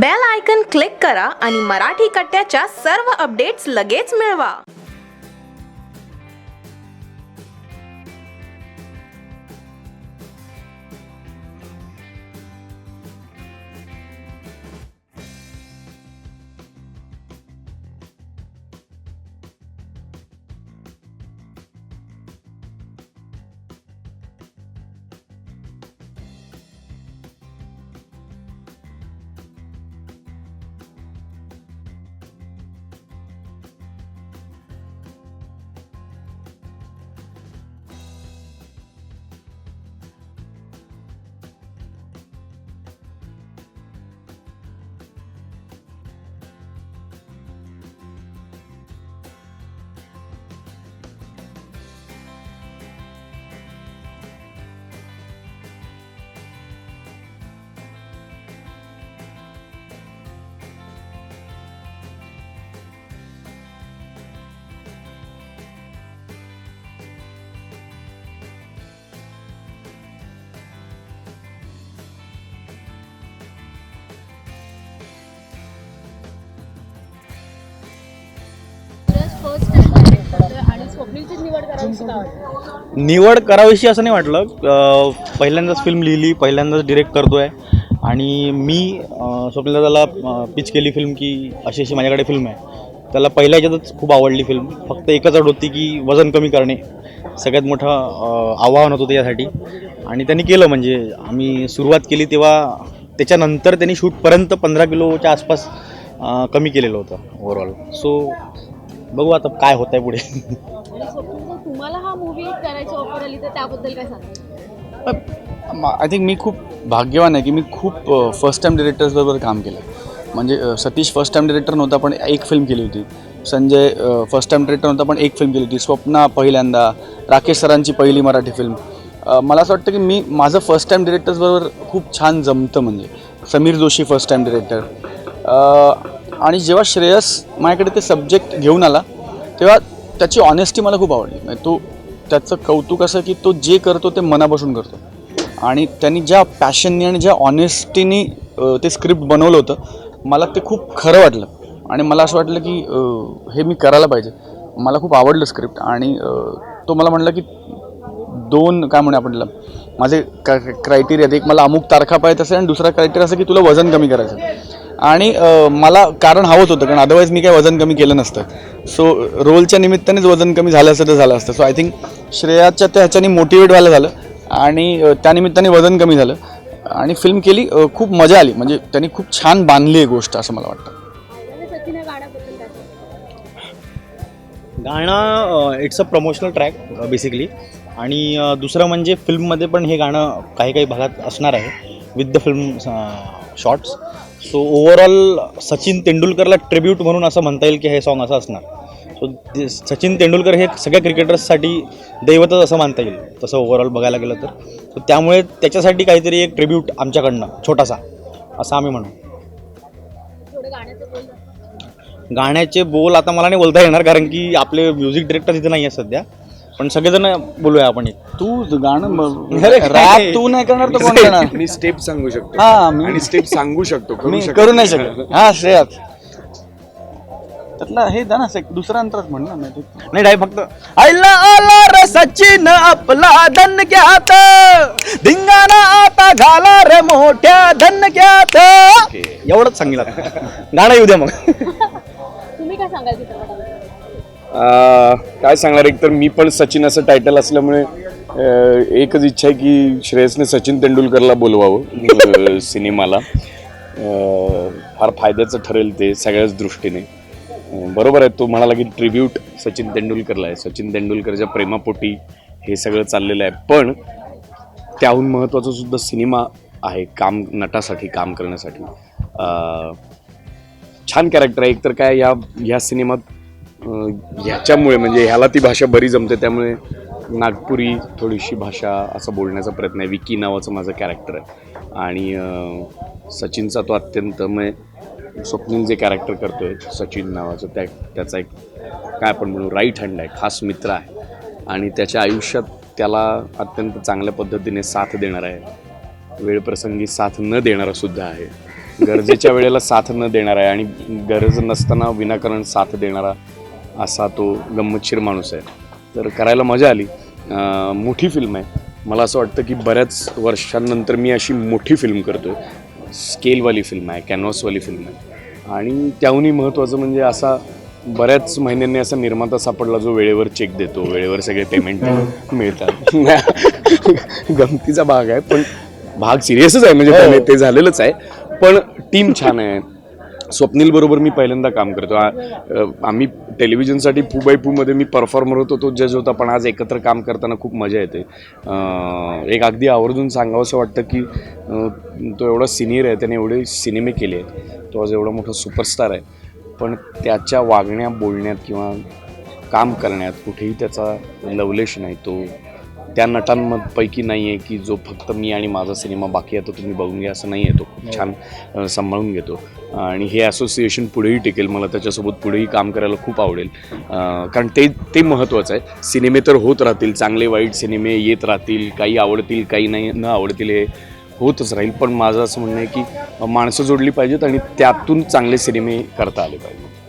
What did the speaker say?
Bell icon click करा आणि मराठी कट्ट्याच्या सर्व अपडेट्स लगेच मिळवा. निवड करावीशी असं नाही वाटलं. पहिल्यांदाच फिल्म लिहिली पहिल्यांदाच डिरेक्ट करतो आहे आणि मी स्वप्नदादाला पिच केली फिल्म की अशी अशी माझ्याकडे फिल्म आहे. त्याला पहिल्या ह्याच्यातच खूप आवडली फिल्म फक्त एकच अट होती की वजन कमी करणे. सगळ्यात मोठं आव्हान होतं त्यासाठी. आणि त्यांनी केलं म्हणजे आम्ही सुरुवात केली तेव्हा त्याच्यानंतर त्यांनी शूटपर्यंत पंधरा किलोच्या आसपास कमी केलेलं होतं ओव्हरऑल सो बघू आता काय होत आहे पुढे. जर तुम्हाला हा मूवी करायची ऑफर आली तर त्याबद्दल काय सांगा आय थिंक मी खूप भाग्यवान आहे की मी खूप फर्स्ट टाईम डिरेक्टर्सबरोबर काम केलं म्हणजे सतीश फर्स्ट टाईम डिरेक्टर नव्हता पण एक फिल्म केली होती. संजय फर्स्ट टाईम डिरेक्टर नव्हता पण एक फिल्म केली होती. स्वप्ना पहिल्यांदा राकेश सरांची पहिली मराठी फिल्म मला असं वाटतं की मी माझं फर्स्ट टाईम डिरेक्टर्सबरोबर खूप छान जमतं म्हणजे. Sameer Joshi first time director आणि जेव्हा श्रेयस माझ्याकडे ते सब्जेक्ट घेऊन आला तेव्हा त्याची ऑनेस्टी मला खूप आवडली. म्हणजे तो त्याचं कौतुक असं की तो जे करतो ते मनापासून करतो. आणि त्यांनी ज्या पॅशननी आणि ज्या ऑनेस्टीनी ते स्क्रिप्ट बनवलं होतं मला ते खूप खरं वाटलं. आणि मला असं वाटलं की हे मी करायला पाहिजे. मला खूप आवडलं स्क्रिप्ट आणि तो मला म्हटलं की दोन काय म्हणे आपण माझे क्रायटेरिया एक मला अमुक तारखा पाहिजे असेल आणि दुसरा क्रायटेरिया असं की तुला वजन कमी करायचं आणि मला कारण हवंच होतं कारण अदरवाईज मी काही वजन कमी केलं नसतं. सो रोलच्या निमित्तानेच वजन कमी झालं असतं तर झालं असतं. सो आय थिंक श्रेयाच्या त्या ह्याच्याने मोटिवेट व्हायला झालं आणि त्यानिमित्ताने वजन कमी झालं. आणि फिल्म केली खूप मजा आली. म्हणजे त्यांनी खूप छान बांधली आहे गोष्ट असं मला वाटतं. गाणं it's a promotional track basically आणि दुसरं म्हणजे फिल्ममध्ये पण हे गाणं काही काही भागात असणार आहे with the film shorts so overall Sachin तेंडुलकरला tribute म्हणून असं म्हणता येईल की हे सॉन्ग असं असणार. सो सचिन तेंडुलकर हे सगळ्या क्रिकेटर्ससाठी दैवतच असं मानता येईल. तसं ओव्हरऑल बघायला गेलं तर. सो त्यामुळे त्याच्यासाठी काहीतरी एक ट्रिब्यूट आमच्याकडनं छोटासा असं आम्ही म्हणू. गाण्याचे बोल आता मला नाही बोलता येणार कारण की आपले म्युझिक डिरेक्टर तिथे नाही आहे सध्या. पण सगळेजण बोलूया आपण एक तू गाणं? रॅप तू नाही करणार तर कोण करणार? मी स्टेप सांगू शकतो. हा मी स्टेप सांगू शकतो करू मी शकतो करू नाही. शकत. हा श्रेयात. त्यातला हे दा ना से- दुसरा अंतरात म्हण ना नाही तू- नाही डाय फक्त आयला आला रे सचिन आपला धनक्यात धिंगाणा आता घाला रे मोठ्या धनक्यात एवढंच सांगितलं. गाणं येऊ द्या मग. तुम्ही काय सांगाल काय सांगणार एक तर मी पण सचिन असं टायटल असल्यामुळे एकच इच्छा आहे की श्रेयसने सचिन तेंडुलकरला बोलवावं सिनेमाला. फार फायद्याचं ठरेल ते सगळ्याच दृष्टीने. बरोबर आहे तो म्हणाला की ट्रिब्यूट सचिन तेंडुलकरला आहे. सचिन तेंडुलकरच्या प्रेमापोटी हे सगळं चाललेलं आहे. पण त्याहून महत्त्वाचं सुद्धा सिनेमा आहे काम नटासाठी काम करण्यासाठी. छान कॅरेक्टर आहे. एकतर काय या ह्या सिनेमात ह्याच्यामुळे म्हणजे ह्याला ती भाषा बरी जमते त्यामुळे नागपुरी थोडीशी भाषा असं बोलण्याचा प्रयत्न आहे. विकी नावाचं माझं कॅरेक्टर आहे. आणि सचिनचा तो अत्यंत मग स्वप्नील जे कॅरेक्टर करतोय सचिन नावाचं त्या त्याचा एक काय आपण म्हणू राईट हँड आहे खास मित्र आहे. आणि त्याच्या आयुष्यात त्याला अत्यंत चांगल्या पद्धतीने साथ देणार आहे. वेळप्रसंगी साथ न देणारा सुद्धा आहे. गरजेच्या वेळेला साथ न देणार आहे. आणि गरज नसताना विनाकारण साथ देणारा असा तो गंमतशीर माणूस आहे. तर करायला मजा आली. मोठी फिल्म आहे. मला असं वाटतं की बऱ्याच वर्षांनंतर मी अशी मोठी फिल्म करतोय. स्केलवाली फिल्म आहे कॅनव्हासवाली फिल्म आहे. आणि त्याहूनही महत्त्वाचं म्हणजे असा बऱ्याच महिन्यांनी असा निर्माता सापडला जो वेळेवर चेक देतो वेळेवर सगळे पेमेंट मिळतात. गमतीचा भाग आहे पण भाग सिरियसच आहे. म्हणजे त्याने ते झालेलंच आहे. पण टीम छान आहे. स्वप्नील बरोबर मी पहिल्यांदा काम करतो. आम्ही टेलिव्हिजनसाठी फू बायमध्ये मी परफॉर्मर होतो तो जज होता पण आज एकत्र काम करताना खूप मजा येते. एक अगदी आवर्जून सांगावं असं वाटतं की तो एवढा सिनियर आहे त्याने एवढे सिनेमे केले आहेत. तो आज एवढा मोठा सुपरस्टार आहे. पण त्याच्या वागण्या बोलण्यात किंवा काम करण्यात कुठेही त्याचा लवलेश नाही तो त्या नटांपैकी नाही आहे की जो फक्त मी आणि माझा सिनेमा बाकी आहे तो तुम्ही बघून घ्या असं नाही आहे तो खूप छान अ, सांभाळून घेतो. आणि हे असोसिएशन पुढेही टिकेल मला त्याच्यासोबत पुढेही काम करायला खूप आवडेल. कारण ते ते महत्त्वाचं आहे. सिनेमे तर होत राहतील चांगले वाईट सिनेमे येत राहतील काही आवडतील काही नाही न आवडतील हे होतच राहील. पण माझं असं म्हणणं आहे की माणसं जोडली पाहिजेत आणि त्यातून चांगले सिनेमे करता आले पाहिजेत.